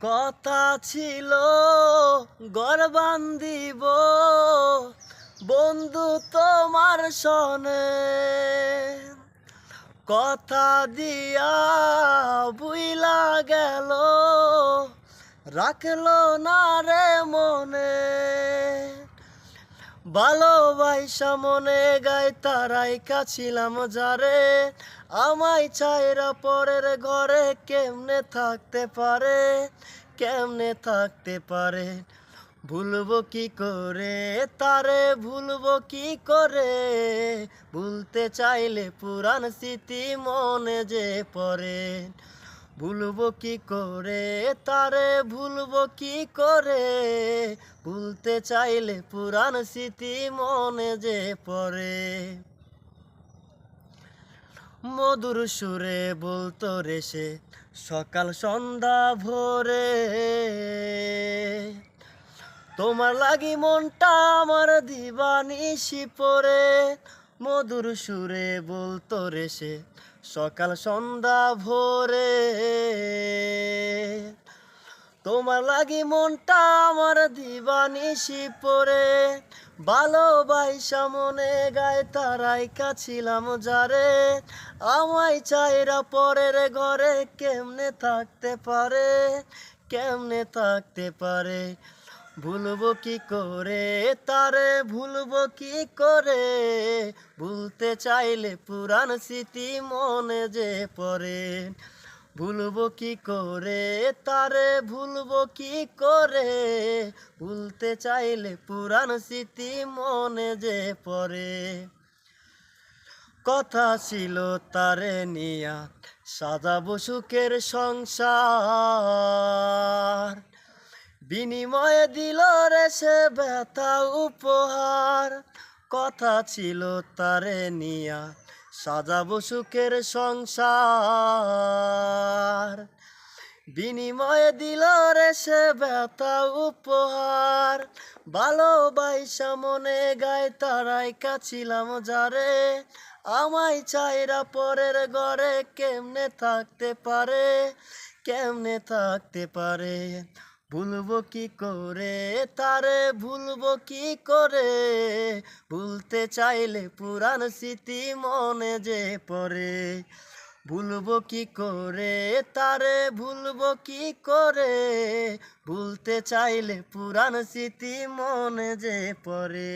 কথা ছিল, গরবান দিব। বন্ধু তোমার সনে কথা দিয়া বুইলা গেল, রাখল না রে মনে। ভালোবাসা মনে গাই তারাই কাছিলাম যারে। আমায় চাইরা পরের ঘরে কেমনে থাকতে পারে? কেমনে থাকতে পারে? ভুলবো কি করে? তারে ভুলবো কি করে? ভুলতে চাইলে পুরান স্মৃতি মনে যে পড়ে। ভুলবো কি করে? তারে ভুলবো কি করে? ভুলতে চাইলে পুরান স্মৃতি মনে যে পড়ে। মধুর সুরে বলতো রে সে, সকাল সন্ধ্যা ভোরে। তোমার লাগি মনটা আমার দিবানিশি পরে মধুর সুরে বলতো রে সে, সকাল সন্ধ্যা ভোরে। তোমার লাগি মনটা আমার দিবানিশি পরে ভালোবাসা মনে গায়ে তারাই কাছিলাম যারে, আমায় চাইরা পরের ঘরে কেমনে থাকতে পারে, কেমনে থাকতে পারে? ভুলবো কি করে? তারে ভুলবো কি করে? ভুলতে চাইলে পুরান স্মৃতি মনে যে পড়ে। ভুলবো কি করে? তারে ভুলব কি করে? ভুলতে চাইলে পুরান স্মৃতি মনে যে পড়ে। কথা ছিল তারে নিয়া, সাজাবো বসুকের সংসার। বিনিময়ে দিল রে সে ব্যথা, উপহার। কথা ছিল তারে নিয়া সাজাবো সুখের সংসার। বিনিময়ে দিল রে সে ব্যথা উপহার। ভালোবাসা মনে গায়ে, তারাই কাছিলাম যারে। আমায় চাইরা পরের ঘরে কেমনে থাকতে পারে? কেমনে থাকতে পারে? ভুলবো কি করে তারে? ভুলবো কি করে? ভুলতে চাইলে পুরান স্মৃতি মনে যে পড়ে। ভুলবো কি করে? তারে ভুলবো কি করে? ভুলতে চাইলে পুরান স্মৃতি মনে যে পড়ে।